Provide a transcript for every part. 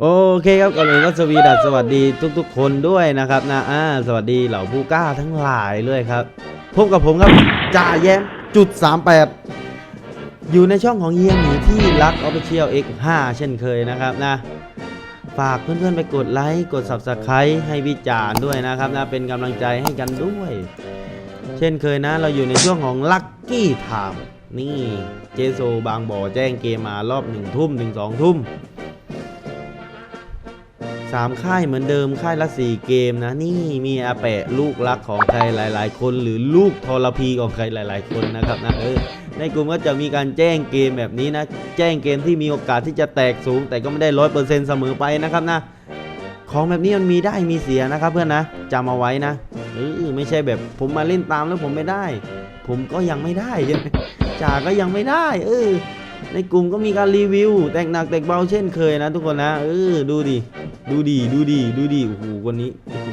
โอเคครับก่อนอื่นก็สวีดัสสวัสดีทุก ๆ คนด้วยนะครับนะอ่าสวัสดีเหล่าผู้กล้าทั้งหลายเลยครับพบกับผมครับจ่าแย้มจุด38 อยู่ในช่องของเฮียหมีที่รักออฟฟิเชียล X5 เช่นเคยนะครับนะฝากเพื่อนๆไปกดไลค์กด Subscribe ให้วิจารณ์ด้วยนะครับนะเป็นกำลังใจให้กันด้วย เช่นเคยนะเราอยู่ในช่วงของ Lucky Time นี่เจโซบางบ่อแจ้งเกมมารอบหนึ่งทุ่มถึงสองทุ่ม สามค่ายเหมือนเดิมค่ายละสี่เกมนะ นี่มีอาแปะลูกรักของใครหลาย ๆ คน หรือลูกทรพีของใครหลาย ๆ คนนะครับนะเออในกลุ่มก็จะมีการแจ้งเกมแบบนี้นะ แจ้งเกมที่มีโอกาสที่จะแตกสูง แต่ก็ไม่ได้ร้อยเปอร์เซ็นต์เสมอไปนะครับนะ ของแบบนี้มันมีได้มีเสียนะครับเพื่อนนะจำเอาไว้นะเออไม่ใช่แบบผมมาเล่นตามแล้วผมไม่ได้ ผมก็ยังไม่ได้ใช่ไหมจ่าก็ยังไม่ได้ เออ ในกลุ่มก็มีการรีวิว แตกหนักแตกเบาเช่นเคยนะทุกคนนะ เออดูดิ ดูดิ ดูดิ ดูดิ โอ้โหคนนี้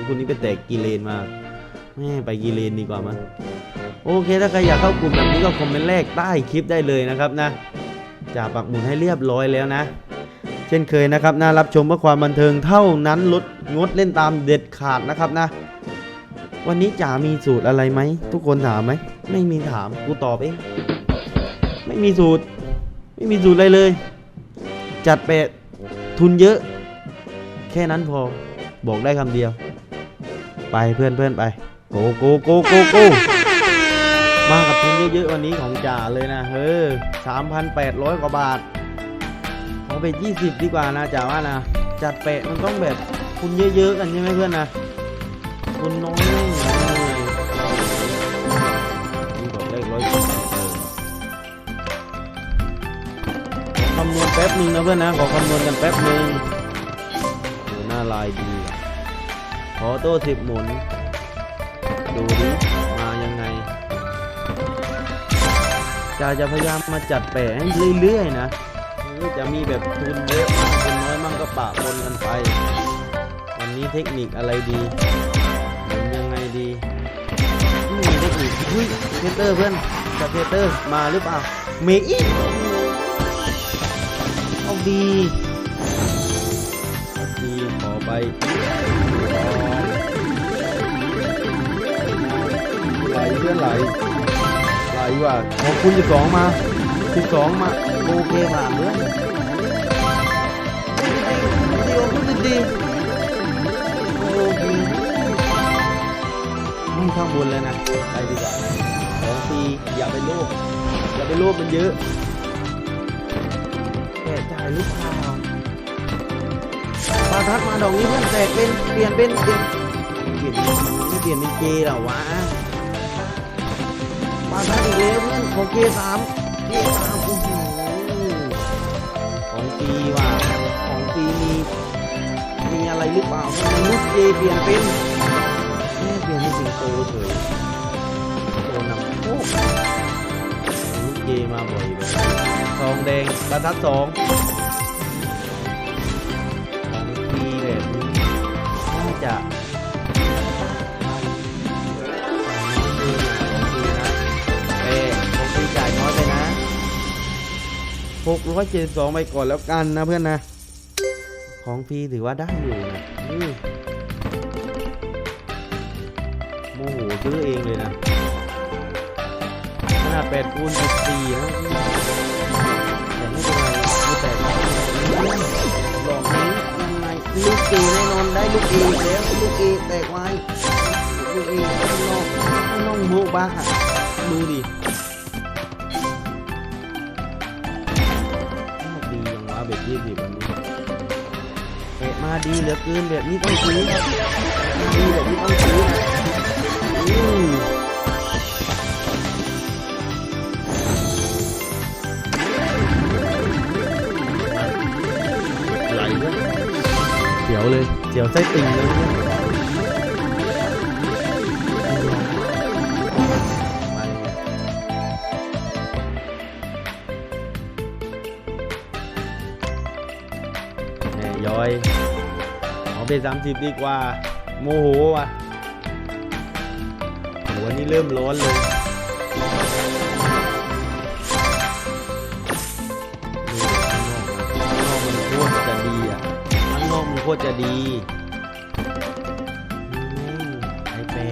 คนนี้ไปแตกกีเลนมาแม่ไปกีเลนดีกว่ามั้ยโอเค ถ้าใครอยากเข้ากลุ่มแบบนี้ก็คอมเมนต์แรกใต้คลิปได้เลยนะครับนะจ่าปักหมุดให้เรียบร้อยแล้วนะ เช่นเคยนะครับน่ารับชมเพื่อความบันเทิงเท่านั้นลดงดเล่นตามเด็ดขาดนะครับนะ วันนี้จ๋ามีสูตรอะไรไหมทุกคนถามไหมไม่มีถามกูตอบเองไม่มีสูตร ไม่มีสูตรอะไรเลย จัดเปะทุนเยอะ แค่นั้นพอบอกได้คำเดียว ไปเพื่อนเพื่อนไปโกโกโกโกโกมากับทุนเยอะๆวันนี้ของจ่าเลยนะเฮ้อสามพันแปดร้อยกว่าบาทขอไปยี่สิบดีกว่านะจ่าว่านะ จัดเปะมันต้องแบบคุณเยอะๆกันใช่ไหมเพื่อนนะคุณน้อย ป๊บหนึ่งนะเพื่อนนะ ขอคำนวณกันแป๊บหนึ่งโอ้หน้าลายดีขอโต้สิบหมุน ดูดิ มายังไงจ่าจะพยายามมาจัดแปะให้เรื่อยๆนะหรือจะมีแบบทุนเยอะมั่งทุนน้อยมั่งก็ปะปนกันไป วันนี้เทคนิคอะไรดีหมุนยังไงดีมีเทคนิคอุ้ยเทเตอร์เพื่อนกับเทเตอร์มาหรือเปล่าเมอี ดีดีขอไปไหลเพื่อนไหลไหลว่ะขอคุณสิบสองมาสิบสองมาโอเคผ่านเพื่อนดีขอบคุณดีโอเคไม่ข้างบนเลยนะไปดีกว่าสองปีอย่าไปโลภอย่าไปโลภมันเยอะ หรือเปล่าปลาทัดมาดอกนี้เพื่อนแตกเป็นเปลี่ยนเป็นเปลี่ยนเปลี่ยนไม่เปลี่ยนเป็นเกหรอวะปลาทัดอีกแล้วเพื่อนของเกสามเกสามโอ้โหของปีว่ะของปีมีมีอะไรหรือเปล่าทำไมลูกเกเปลี่ยนเป็นเปลี่ยนเป็นสิงโตเฉยโตนำโอ้ลูกเกมาบ่อยเลยทองแดงบรรทัดสอง จะเอ้ของปีจ่ายน้อยไปนะหกร้อยเจ็ดสองไปก่อนแล้วกันนะเพื่อนนะ ของฟรีถือว่าได้อยู่นะมโมโหซื้อเองเลยนะขนาดแปดคูณสิบสี่นะแต่ไม่เป็นไรไม่แต ลูกเกแน่นอนได้ลูกเอีแล้วลูกเกแตกไว้ลูกเกข้างนอกข้างนอกโมบ้าดูดิดียังวะเบ็ดยี่สิบวันนี้เตะมาดีเหลือเกินแบบนี้ต้องซื้อดีแบบนี้ต้องซื้อนะอืม วเลยเสียวไส้ติ่งเลยเนี่ยมาเลยแหม่ย้อยเอาไปสามสิบดีกว่า โมโหว่ะหัวนี่เริ่มร้อนเลย ตรจะดีไอแปะ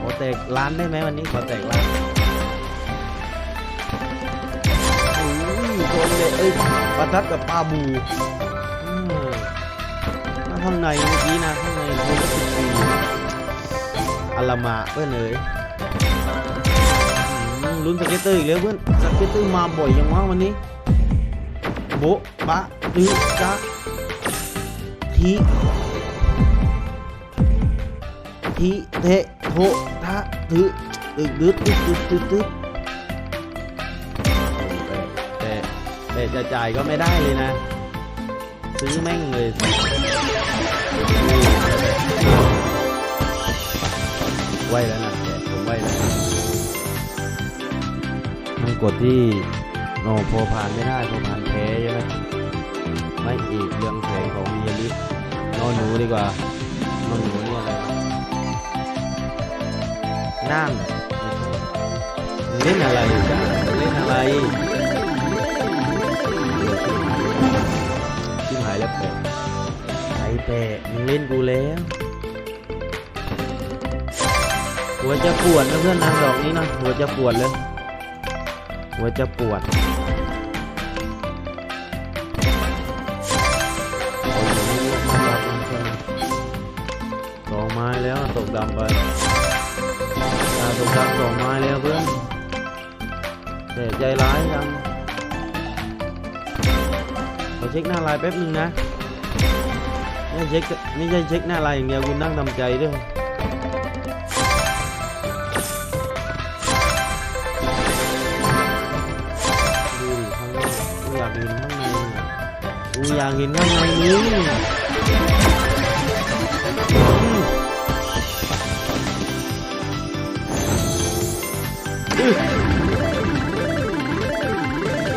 ขอแตกร้านได้ไหมวันนี้ขอแตกร้านอุ้ยชนเลยเอ้ยประทัดกับปลาบูข้างในเมื่อกี้นะข้างในคนก็ติดปีอัลลามะเพื่อนเอ๋ยลุ้นสเก็ตเตอร์อีกแล้วเพื่อนสเก็ตเตอร์มาบ่อยยังวะวันนี้โบ๊ะบะตึจ๊ะ ทีทีเทโททะทึตึกดึดตึกตึกตึตึกแต่แต่จะจ่ายก็ไม่ได้เลยนะ ซื้อแม่งเลยไว้แล้วนะแกผมไว้แล้วมันกดที่โนโพผ่านไม่ได้โพผ่านแพ้ใช่ไหมไม่อีกเรื่องแผงของเมียลินอน หนูดีกว่านอนหนูนี่อะไรวะนั่งไม่ใช่เล่นอะไรจ้าเล่นอะไรชิมหายแล้วแปะไอ้แปะมึงเล่นกูแล้วหัวจะปวดนะเพื่อนนางดอกนี้นะหัวจะปวดเลยหัวจะปวด ดำไปตาตกดำสองไม้แล้วเพื่อนแต่ใจร้ายยังขอเช็คหน้าลายแป๊บนึงนะไม่เช็คไม่ใช่เช็คหน้าลายอย่างเดียวคุณนั่งทำใจด้วยดูดิข้างนอกกูอยากเห็นข้างในอะกูอยากเห็น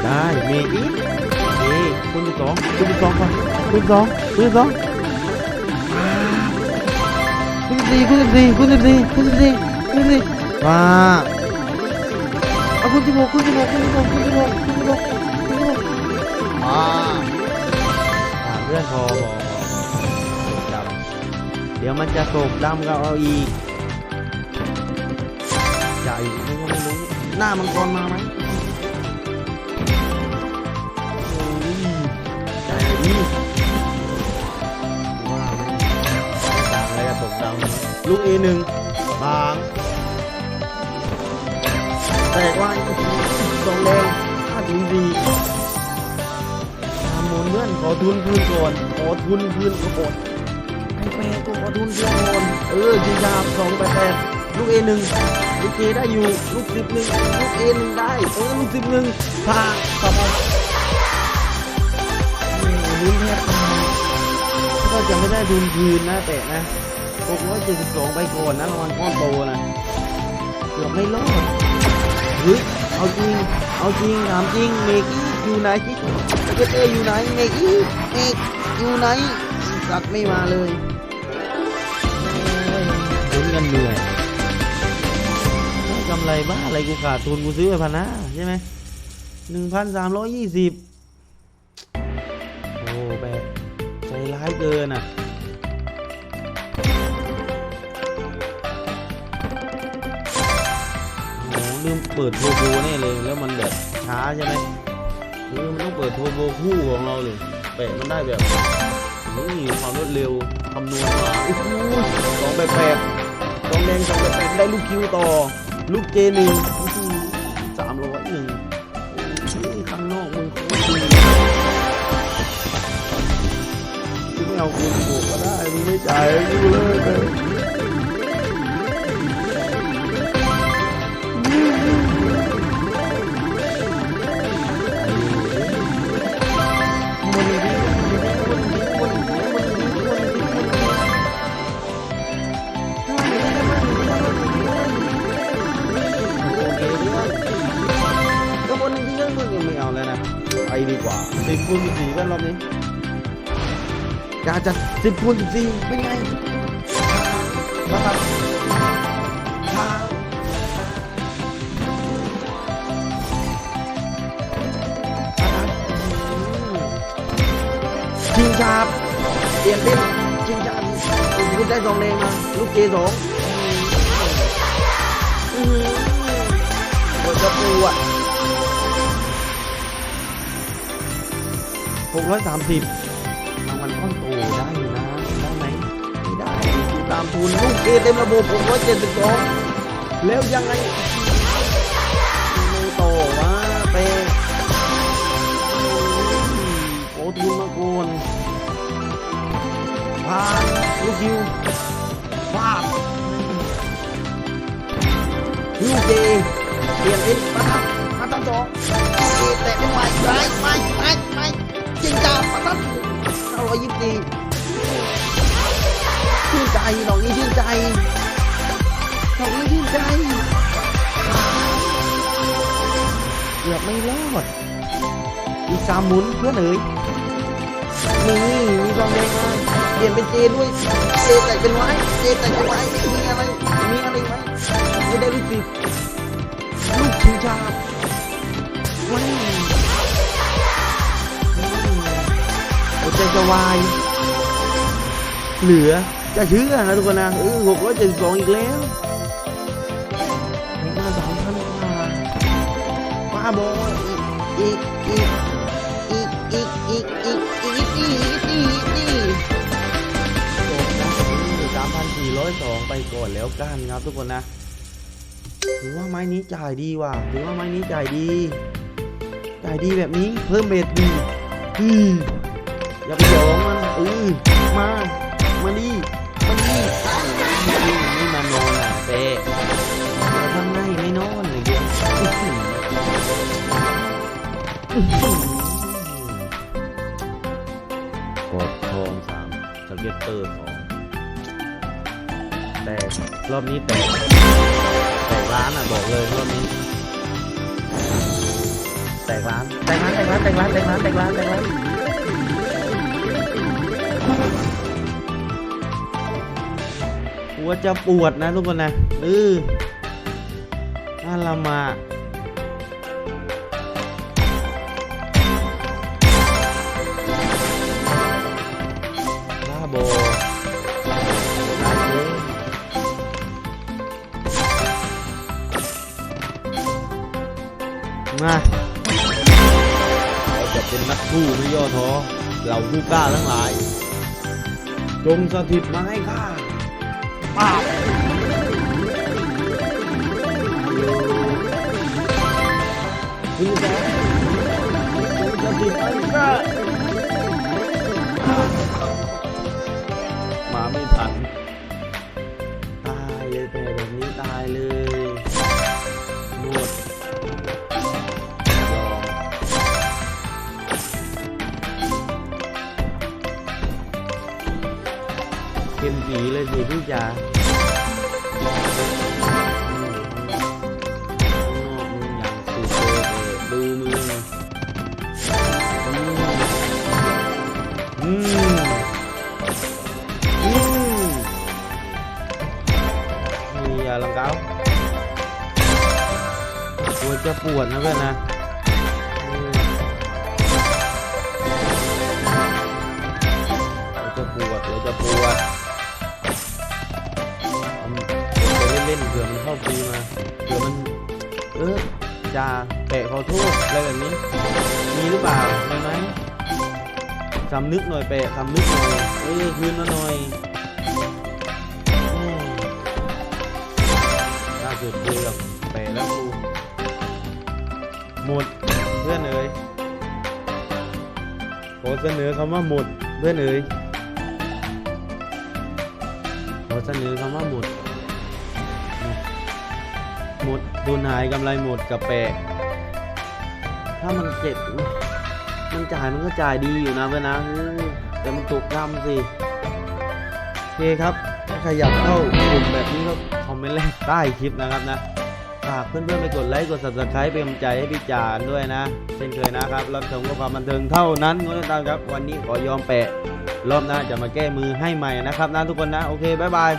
ได้เมย์อีกเมย์คุณที่สองคุณที่สองก่อนคุณที่สองคุณที่สองอ่าคุณที่สี่คุณที่สี่คุณที่สี่คุณที่สี่คุณที่สี่ว้าเอาคุณสิบหกคุณสิบหกคุณสิบหกคุณสิบหกคุณสิบหกคุณสิบหกอ่าอ่าเพื่อนพอพอพอจำเดี๋ยวมันจะโศกดำก็เอาอีกใหญ่ไม่ก็ไม่รู้ หน้ามังกรมาไหมโอ้ยใหญ่ดิว่าไม่ต่างอะไรกับตกดำลูกเอหนึ่งบางแตกว่าสองแรงห้าถึงสี่ทำมูลเพื่อนขอทุนคืนก่อนขอทุนคืนก่อนให้แปก็ขอทุนคืนก่อนเออจีดาบสองแปดแปด ลูกเอหนึ่งลูกเอได้อยู่ ลูกสิบหนึ่งลูกเอหนึ่งได้เออลูกสิบหนึ่งผ่าต่อไปลุ้นแทบตายก็จะไม่ได้ทุนคืนนะแต่นะหกร้อยเจ็ดสิบสองไปก่อนนะรางวัลก้อนโตนะเกือบไม่รอดเฮ้ยเอาจริง เอาจริงถามจริงเมกี้อยู่ไหนเกเตอยู่ไหนเมกี้เมกอยู่ไหนสัตว์ไม่มาเลยลุ้นกันเหนื่อยำไรบ้าอะไรกูขาดทุนกูซื้อไปพันห้าใช่ไหมหนึ่งพันสามร้อยยี่สิบโอ้แบะใจร้ายเกินอะโอ้โหลืมเปิดโทรโบแน่เลยแล้วมันแบบช้าใช่ไหมเออมันต้องเปิดโทรโบคู่ของเราเลยแปะมันได้แบบนี่ความรวดเร็วคำนวณมาอ้โหสองแปดแปดสองแดงสองแปดแปดได้ลูกคิวต่อ ลูกเจหนึ่งสามร้อยหนึ่งนี่ข้างนอกมึงคตรดีกูไม่เอาคุณโบกก็ได้มึงไม่จ่ายให้กูเลย ดีกว่าสิบคูณสิบสี่กันรอบนี้กาจะสิบคูณสิบสี่เป็นไงมาครับมาชิงชาบเปลี่ยนเป็นชิงชาโอ้โหได้สองแดงมาลูกเจสองอือหือปวดกระปูอะ หกร้อยสามสิบรางวัลก้อนโตได้อยู่นะได้ไหมไม่ได้ดูตามทุนลูกเจเต็มระบบหกร้อยเจ็ดสิบสองแล้วยังไงไม่โตวะเปโอ้ทุนมาโกนพาลูกคิวฟาดลูกเจเปลี่ยนเป็นมาทับมาทับสองเจแต่ไม่ไหวไม่ไม่ไม่ไม่ จริงจังมาทับเก้าร้อยยี่สิบสี่ชื่นใจดอกนี้ชื่นใจดอกนี้ชื่นใจเกือบไม่รอดอีกสามหมุนเพื่อนเอ๋ยนี่มีกองแดงมาเปลี่ยนเป็นเจด้วยเจแต่เป็นไว้เจแต่เป็นไว้มีอะไรมีอะไรไหมไม่ได้รู้สิลูกชิงชาว้าว ใจจะวาย เหลือจะเชื่อนะทุกคนนะเออหกร้อยเจ็ดสิบสองอีกแล้วมาสามพันกว่าบ้าบออีกอีกอีกอีกอีกอีกอีกอีกอีกอีกอีกอีกจบนะสามพันสี่ร้อยสองไปก่อนแล้วกันครับทุกคนนะถือว่าไม้นี้จ่ายดีว่ะถือว่าไม้นี้จ่ายดี จ่ายดีแบบนี้เพิ่มเบสดีอือ อย่าไปหยองมันเออมา มาดิมาดินี่นี่มานอนอะเป๊ะเราทำไงไม่นอนเลยเดียวอื้อหืออื้อหือกดทองสามสเก็ตเตอร์สองแตกรอบนี้แตกแตกร้านอะบอกเลยรอบนี้แตกร้านแตกร้านแตกร้านแตกร้านแตกร้านแตกร้านแตกร้าน หัวจะปวดนะทุกคนนะเออน่าละมาบ้าโบลาเล่มาเราจะเป็นนักสู้ไม่ย่อท้อเราผู้กล้าทั้งหลาย จงสถิตมาให้ข้าป้าบคุณแสจงสถิตมาให้ข้ามา จะปวดนะเพื่อนนะอืมปวดจะปวดปวดจะปวดทำไปเล่นเผื่อมันเข้าฟรีมาเผื่อมัน เออจ่าเตะขอโทษอะไรแบบนี้ มีหรือเปล่ามีไหมสำนึกหน่อยเปะสำนึกหน่อยเออคืนมาหน่อยแม่ล่าสุดคุยกับเปะแล้วกู หมดเพื่อนเอ๋ยขอเสนอคำว่าหมดเพื่อนเอ๋ยขอเสนอคำว่าหมด หมดทุนหายกำไรหมดกับแปะ ถ้ามันเจ็บมันจ่ายมันก็จ่ายดีอยู่นะเพื่อนนะแต่มันตกกรรมสิโอเคครับถ้าใครอยากเข้ากลุ่มแบบนี้ก็คอมเมนต์แรกใต้คลิปนะครับนะ ฝากเพื่อนๆไปกดไลค์กด subscribe เป็นกำลังใจให้พี่จานด้วยนะ เช่นเคยนะครับรับชมกับความบันเทิงเท่านั้นงดตามครับ วันนี้ขอยอมแปะรอบหน้าจะมาแก้มือให้ใหม่นะครับนะทุกคนนะ โอเคบ๊ายบาย